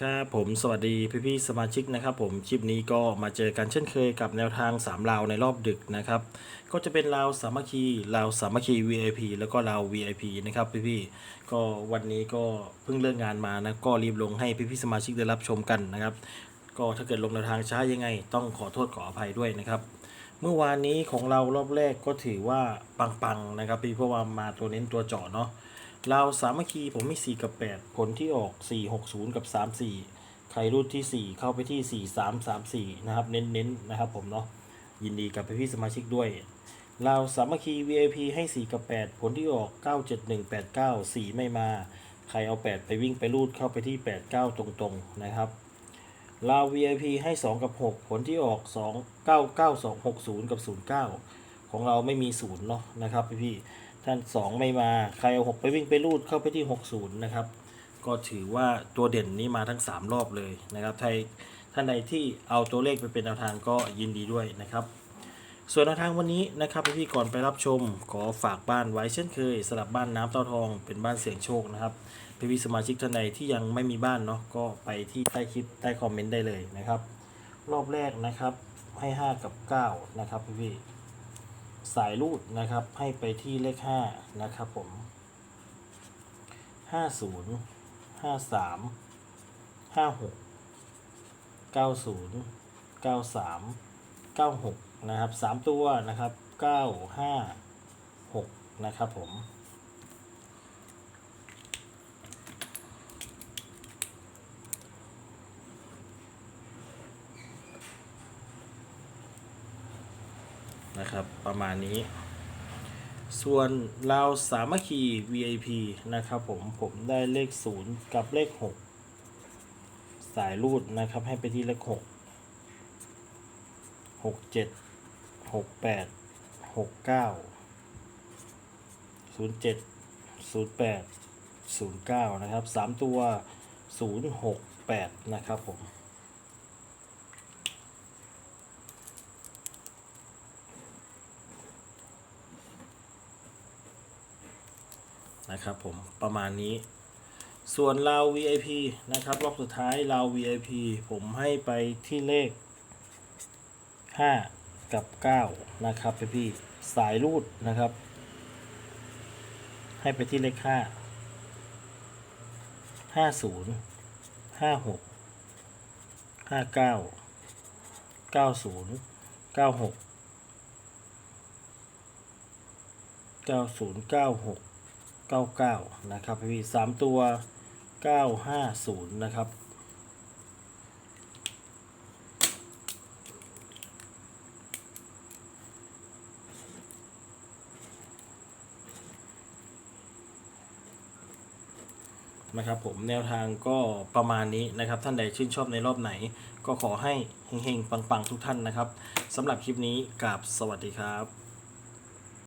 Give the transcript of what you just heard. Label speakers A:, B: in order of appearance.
A: ครับผมสวัสดีพี่พี่ๆสมาชิกนะครับผมคลิปนี้ก็มาเจอกันเช่นเคยกับแนวทาง3ราวในรอบดึกนะครับ ก็จะเป็นราวสามัคคีราวสามัคคี VIP แล้วก็ราว VIP นะครับพี่พี่ๆก็วันนี้ก็เพิ่งเลิกงานมานะก็รีบลงให้พี่พี่ๆสมาชิกได้รับชมกันนะครับ ก็ถ้าเกิดลงแนวทางช้ายังไง ต้องขอโทษขออภัยด้วยนะครับ เมื่อวานนี้ของเรารอบแรกก็ถือว่าปังๆนะครับพี่เพราะว่ามาตัวเน้นตัวเจาะเนาะ เราวสามัคคีผมมี 4 กับ 8 ผลที่ออก 4 6 0 กับ 3 4 ใครรุ่นที่ 4 เข้าไปที่ 4 3 3 4 นะครับ เน้นๆนะครับผมเนาะ ยินดีกับพี่สมาชิกด้วยเราวสามัคคี VIP ให้ 4 กับ 8 ผลที่ออก 9 7 1 8 9 4 ไม่มา ใครเอา 8 ไปวิ่งไปรูดเข้าไปที่ 8 9 ตรงๆ นะครับเราว VIP ให้ 2 กับ 6 ผลที่ออก 2 9 9 2 6 0 กับ 09 ของเราไม่มีศูนย์เนาะนะครับพี่ๆ ท่าน 2 ไม่มา ใครเอา6ไปวิ่งไปรูดเข้าไปที่ 60 นะครับ ก็ถือว่าตัวเด่นนี้มาทั้ง 3 รอบเลยนะครับใครท่านใดที่เอาตัวเลขไปเป็นแนวทางก็ยินดีด้วยนะครับ ส่วนแนวทางวันนี้นะครับพี่ก่อนไปรับชม ขอฝากบ้านไว้เช่นเคยสลับบ้านน้ำเต้าทองเป็นบ้านเสี่ยงโชคนะครับพี่ๆสมาชิกท่านใดที่ยังไม่มีบ้านเนาะก็ไปที่ใต้คลิปใต้คอมเมนต์ได้เลยนะครับ รอบแรกนะครับให้ 5 กับ 9 นะครับพี่ๆ สายรูดนะครับ ให้ไปที่เลข5นะครับผม 50 53 56 90 93 96 นะครับ 3 ตัวนะครับ 9 5 6 นะครับผม นะครับ ประมาณนี้ ส่วนเราสามัคคี VIP นะครับผมผมได้เลข 0 กับเลข 6 สายรูดนะครับ ให้ไปที่เลข 6 6 7 6 8 6 9 0 7 0 8 0 9 นะครับ 3 ตัว 0 6 8 นะครับผม นะครับผมประมาณนี้ ส่วนเรา VIP นะครับรอบสุดท้ายเรา VIP ผมให้ไปที่เลข 5 กับ 9 นะครับพี่พี่สายรูดนะครับ ให้ไปที่เลข 5 50 56 59 90 96 90 96 99 นะครับพี่สามตัว 950 นะครับ นะครับผมแนวทางก็ประมาณนี้นะครับ ท่านใดชื่นชอบในรอบไหน ก็ขอให้เฮงๆ ปัง ๆ ทุกท่านนะครับสำหรับคลิปนี้กับสวัสดีครับ